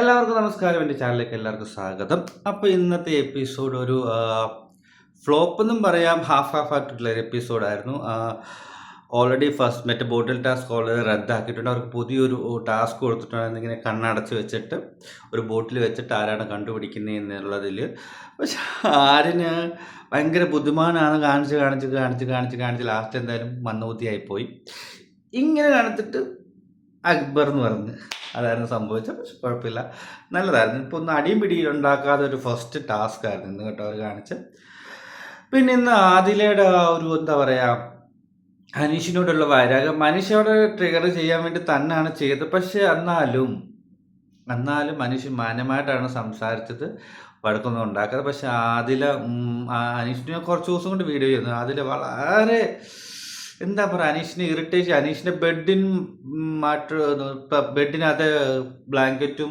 എല്ലാവർക്കും നമസ്കാരം. എന്റെ ചാനലിലേക്ക് എല്ലാവർക്കും സ്വാഗതം. അപ്പോൾ ഇന്നത്തെ എപ്പിസോഡ് ഒരു ഫ്ലോപ്പ് എന്നും പറയാം ഹാഫ് ഹാഫ് ആയിട്ടുള്ള ഒരു എപ്പിസോഡായിരുന്നു ഓൾറെഡി ഫസ്റ്റ് മറ്റേ ബോട്ടിൽ ടാസ്ക് ഓൾറെഡി റദ്ദാക്കിയിട്ടുണ്ട്. അവർക്ക് പുതിയൊരു ടാസ്ക് കൊടുത്തിട്ടുണ്ട് ഇങ്ങനെ കണ്ണടച്ച് വെച്ചിട്ട് ഒരു ബോട്ടിൽ വെച്ചിട്ട് ആരാണ് കണ്ടുപിടിക്കുന്നത് എന്നുള്ളതിൽ. പക്ഷെ ആരിന് ഭയങ്കര ബുദ്ധിമാനാണ് കാണിച്ച് കാണിച്ച് കാണിച്ച് കാണിച്ച് കാണിച്ച് ലാസ്റ്റ് എന്തായാലും മന്ദബുദ്ധിയായിപ്പോയി. ഇങ്ങനെ കാണിച്ചിട്ട് അക്ബർ എന്ന് പറഞ്ഞ് അതായിരുന്നു സംഭവിച്ചത് പക്ഷെ കുഴപ്പമില്ല. നല്ലതായിരുന്നു. ഇപ്പോൾ ഒന്ന് അടിയും പിടിയും ഉണ്ടാക്കാതെ ഒരു ഫസ്റ്റ് ടാസ്ക് ആയിരുന്നു ഇന്ന് കേട്ടോ അവർ കാണിച്ച് പിന്നെ ഇന്ന് ആദിലയുടെ ഒരു എന്താ പറയുക അനീഷിനോടുള്ള വൈരാഗം മനുഷ്യയോട് ട്രിഗർ ചെയ്യാൻ വേണ്ടി തന്നെയാണ് ചെയ്തത്. പക്ഷേ എന്നാലും എന്നാലും മനുഷ്യൻ മാന്യമായിട്ടാണ് സംസാരിച്ചത് വഴക്കൊന്നും ഉണ്ടാക്കാതെ. പക്ഷെ ആദില അനീഷിനെ കുറച്ച് ദിവസം കൊണ്ട് വീഡിയോ ചെയ്യുന്നു. ആദില വളരെ എന്താ പറയുക അനീഷിനെ ഇറിറ്റേറ്റ് അനീഷിന്റെ ബെഡിൻ മാറ്റ ബെഡിനകത്ത് ബ്ലാങ്കറ്റും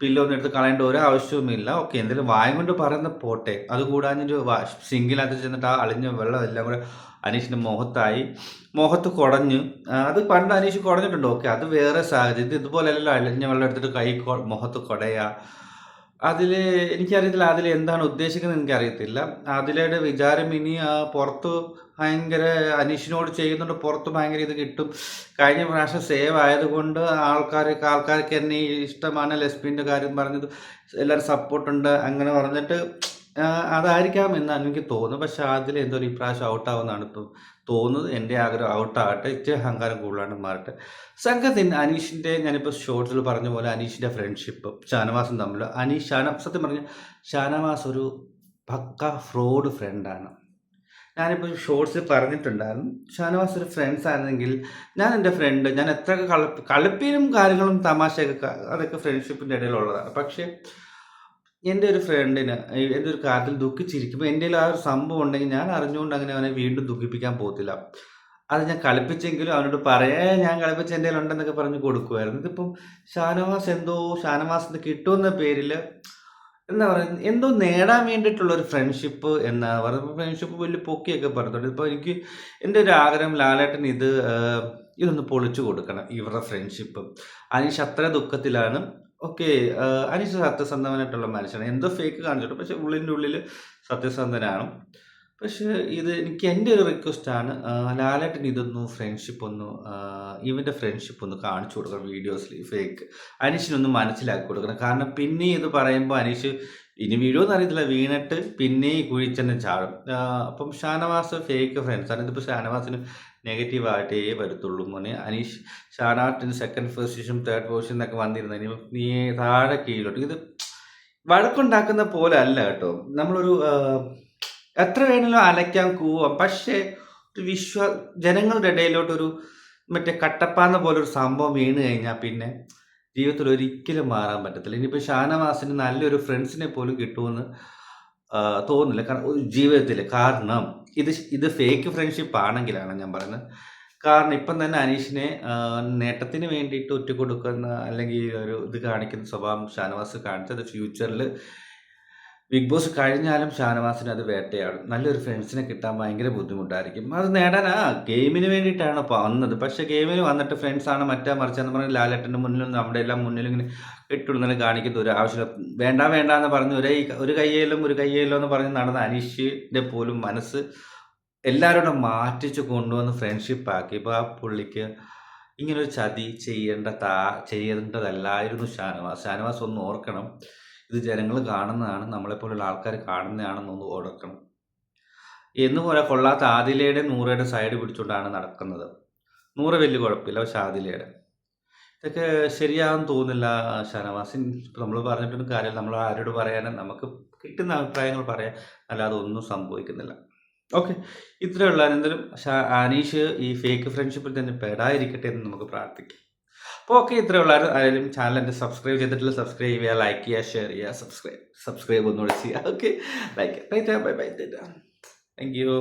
പില്ലോ ഒന്നും എടുത്ത് കളയേണ്ട ഒരു ആവശ്യവുമില്ല. ഓക്കെ എന്തെങ്കിലും വായം കൊണ്ട് പറയുന്ന പോട്ടെ. അത് കൂടാഞ്ഞൊരു സിങ്കിനകത്ത് ചെന്നിട്ട് ആ അളിഞ്ഞ വെള്ളം എല്ലാം കൂടെ അനീഷിന്റെ മുഖത്തായി മുഖത്ത് കുടഞ്ഞു അത് പണ്ട് അനീഷ് കുടഞ്ഞിട്ടുണ്ട്. ഓക്കെ അത് വേറെ സാഹചര്യം. ഇതുപോലെ ഇതുപോലെയല്ല അളിഞ്ഞ വെള്ളം എടുത്തിട്ട് കൊ- മുഖത്ത് കുടയുക അതിൽ എനിക്കറിയത്തില്ല അതിൽ എന്താണ് ഉദ്ദേശിക്കുന്നത് എനിക്കറിയത്തില്ല. അതിലയുടെ വിചാരം ഇനി പുറത്ത് ഭയങ്കര അനീഷിനോട് ചെയ്യുന്നുണ്ട് പുറത്ത് ഭയങ്കര ഇത് കിട്ടും. കഴിഞ്ഞ പ്രാവശ്യം സേവ് ആയതുകൊണ്ട് ആൾക്കാർക്ക് ആൾക്കാർക്ക് എന്നെ ഇഷ്ടമാണ് ലെസ്ബിന്റെ കാര്യം പറഞ്ഞത് എല്ലാവരും സപ്പോർട്ടുണ്ട് അങ്ങനെ പറഞ്ഞിട്ട് അതായിരിക്കാം എന്നാണ് എനിക്ക് തോന്നുന്നത്. പക്ഷെ അതിൽ എന്തോ ഒരു ഇപ്രാവശ്യം ഔട്ടാവുന്നതാണ് തോന്നുന്നത്. എന്റെ ആഗ്രഹം ഔട്ടാകട്ടെ ഇച്ചിരി അഹങ്കാരം കൂടുതലാണ് മാറട്ടെ. സംഘത്തിന് അനീഷിന്റെ ഞാനിപ്പോൾ ഷോർട്സിൽ പറഞ്ഞ പോലെ അനീഷിന്റെ ഫ്രണ്ട്ഷിപ്പ് ഷാനവാസും തമ്മിൽ അനീഷ് ഷാന സത്യം പറഞ്ഞ ഷാനവാസ് ഒരു പക്ക ഫ്രോഡ് ഫ്രണ്ടാണ് ഞാനിപ്പോൾ ഷോർട്സിൽ പറഞ്ഞിട്ടുണ്ടായിരുന്നു. ഷാനവാസ് ഒരു ഫ്രണ്ട്സ് ആയിരുന്നെങ്കിൽ ഞാൻ എന്റെ ഫ്രണ്ട് ഞാൻ എത്ര കളി കളിപ്പിനും കാര്യങ്ങളും തമാശയൊക്കെ അതൊക്കെ ഫ്രണ്ട്ഷിപ്പിന്റെ ഇടയിലുള്ളതാണ് പക്ഷേ എന്റെ ഒരു ഫ്രണ്ടിന് എന്റെ ഒരു കാര്യത്തിൽ ദുഃഖിച്ചിരിക്കുമ്പോൾ എന്റെ ആ ഒരു സംഭവം ഉണ്ടെങ്കിൽ ഞാൻ അറിഞ്ഞുകൊണ്ട് അങ്ങനെ അവനെ വീണ്ടും ദുഃഖിപ്പിക്കാൻ പോകത്തില്ല. അത് ഞാൻ കളിപ്പിച്ചെങ്കിലും അവനോട് പറയാ ഞാൻ കളിപ്പിച്ച എന്റെ ഉണ്ടെന്നൊക്കെ പറഞ്ഞ് കൊടുക്കുമായിരുന്നു. ഇതിപ്പം ഷാനവാസ് എന്തോ ഷാനവാസിന് കിട്ടുമെന്ന പേരിൽ എന്താ പറയുക എന്തോ നേടാൻ വേണ്ടിയിട്ടുള്ള ഒരു ഫ്രണ്ട്ഷിപ്പ് എന്നാ പറയുന്നത്. ഫ്രണ്ട്ഷിപ്പ് വലിയ പൊക്കിയൊക്കെ പറഞ്ഞിട്ടുണ്ട്. ഇപ്പോൾ എനിക്ക് എന്റെ ഒരു ആഗ്രഹം ലാലേട്ടൻ ഇത് ഇതൊന്ന് പൊളിച്ചു കൊടുക്കണം ഇവരുടെ ഫ്രണ്ട്ഷിപ്പ് അനീഷ് അത്ര ദുഃഖത്തിലാണ്. ഓക്കെ അനീഷ് സത്യസന്ധനായിട്ടുള്ള മനുഷ്യനാണ്. എന്തോ ഫേക്ക് കാണിച്ചിട്ട് പക്ഷെ ഉള്ളിന്റെ ഉള്ളിൽ സത്യസന്ധനാണ്. പക്ഷേ ഇത് എനിക്ക് എന്റെ ഒരു റിക്വസ്റ്റാണ് ലാലേട്ടൻ ഇതൊന്ന് ഫ്രണ്ട്ഷിപ്പ് ഒന്ന് ഇവന്റെ ഫ്രണ്ട്ഷിപ്പ് ഒന്ന് കാണിച്ചു കൊടുക്കണം വീഡിയോസിൽ ഫേക്ക് അനീഷിനൊന്ന് മനസ്സിലാക്കി കൊടുക്കണം. കാരണം പിന്നെ ഇത് പറയുമ്പോൾ അനീഷ് ഇനി വീഴുമെന്ന് അറിയത്തില്ല. വീണിട്ട് പിന്നെ കുഴിച്ചെന്നെ ചാടും. അപ്പം ഷാനവാസ് ഫേക്ക് ഫ്രണ്ട്സാണ് ഇതിപ്പോൾ ഷാനവാസിന് നെഗറ്റീവായിട്ടേ വരത്തുള്ളൂ മോനെ. അനീഷ് ഷാനാട്ടിന് സെക്കൻഡ് പൊസിഷൻ തേർഡ് പൊസിഷൻ എന്നൊക്കെ വന്നിരുന്നു ഇനി നീ താഴെ കീഴിലോട്ട്. ഇത് വഴക്കുണ്ടാക്കുന്ന പോലെ അല്ല കേട്ടോ. നമ്മളൊരു എത്ര വേണമെങ്കിലും അലയ്ക്കാൻ കൂവാം. പക്ഷേ ഒരു വിശ്വ ജനങ്ങളുടെ ഇടയിലോട്ടൊരു മറ്റേ കട്ടപ്പാന്ന പോലെ ഒരു സംഭവം വീണ് കഴിഞ്ഞാൽ പിന്നെ ജീവിതത്തിൽ ഒരിക്കലും മാറാൻ പറ്റത്തില്ല. ഇനിയിപ്പോൾ ഷാനവാസിന് നല്ലൊരു ഫ്രണ്ട്സിനെ പോലും കിട്ടുമെന്ന് തോന്നുന്നില്ല. കാരണം ജീവിതത്തിൽ കാരണം ഇത് ഇത് ഫേക്ക് ഫ്രണ്ട്ഷിപ്പ് ആണെങ്കിലാണ് ഞാൻ പറയുന്നത്. കാരണം ഇപ്പം തന്നെ അനീഷിനെ നേട്ടത്തിന് വേണ്ടിയിട്ട് ഒറ്റ കൊടുക്കുന്ന അല്ലെങ്കിൽ ഒരു ഇത് കാണിക്കുന്ന സ്വഭാവം ഷാനവാസ് കാണിച്ചത് ഫ്യൂച്ചറിൽ ബിഗ് ബോസ് കഴിഞ്ഞാലും ഷാനവാസിന് അത് വേട്ടയാടും. നല്ലൊരു ഫ്രണ്ട്സിനെ കിട്ടാൻ ഭയങ്കര ബുദ്ധിമുട്ടായിരിക്കും. അത് നേടാൻ ആ ഗെയിമിന് വേണ്ടിയിട്ടാണ് വന്നത്? പക്ഷെ ഗെയിമിന് വന്നിട്ട് ഫ്രണ്ട്സാണ് മറ്റേ മറിച്ചെന്ന് പറഞ്ഞ് ലാലേട്ടന്റെ മുന്നിലും നമ്മുടെ എല്ലാം മുന്നിലും ഇങ്ങനെ ഇട്ടുണ്ടെന്ന് കാണിക്കുന്ന ഒരു ആവശ്യം വേണ്ട വേണ്ട എന്ന് പറഞ്ഞ് ഒരേ ഒരു കയ്യേലും ഒരു കയ്യേലും എന്ന് പറഞ്ഞ് നടന്ന അനീഷിന്റെ പോലും മനസ്സ് എല്ലാവരോടും മാറ്റിച്ച് കൊണ്ടുവന്ന് ഫ്രണ്ട്ഷിപ്പ് ആക്കി. ഇപ്പോൾ ആ പുള്ളിക്ക് ഇങ്ങനൊരു ചതി ചെയ്യേണ്ട താ ചെയ്യേണ്ടതല്ലായിരുന്നു ഷാനവാസ്. ഷാനവാസ് ഒന്ന് ഓർക്കണം. ഇത് ജനങ്ങൾ കാണുന്നതാണ് നമ്മളെപ്പോലുള്ള ആൾക്കാർ കാണുന്നതാണെന്നൊന്ന് ഓർക്കണം. എന്ന് പോലെ കൊള്ളാത്ത ആദിലയുടെ നൂറയുടെ സൈഡ് പിടിച്ചുകൊണ്ടാണ് നടക്കുന്നത്. നൂറ് വലിയ കുഴപ്പമില്ല പക്ഷെ ആദിലയുടെ. ഇതൊക്കെ ശരിയാണെന്ന് തോന്നുന്നില്ല ഷനവാസിൻ ഇപ്പം നമ്മൾ പറഞ്ഞിട്ടൊന്നും കാര്യമില്ല. നമ്മൾ ആരോട് പറയാനും നമുക്ക് കിട്ടുന്ന അഭിപ്രായങ്ങൾ പറയാൻ അല്ലാതെ ഒന്നും സംഭവിക്കുന്നില്ല. ഓക്കെ. ഇത്രയുള്ള എന്തെങ്കിലും അനീഷ് ഈ ഫേക്ക് ഫ്രണ്ട്ഷിപ്പിൽ തന്നെ പെടാതിരിക്കട്ടെ എന്ന് നമുക്ക് പ്രാർത്ഥിക്കാം. അപ്പോൾ ഓക്കെ ഇത്രയുള്ള ആരെങ്കിലും ചാനൽ എന്റെ സബ്സ്ക്രൈബ് ചെയ്തിട്ടില്ല സബ്സ്ക്രൈബ് ചെയ്യുക ലൈക്ക് ചെയ്യുക ഷെയർ ചെയ്യുക സബ്സ്ക്രൈബ് സബ്സ്ക്രൈബ് ഒന്നുകൂടെ ചെയ്യുക. Okay like bye bye bye thank you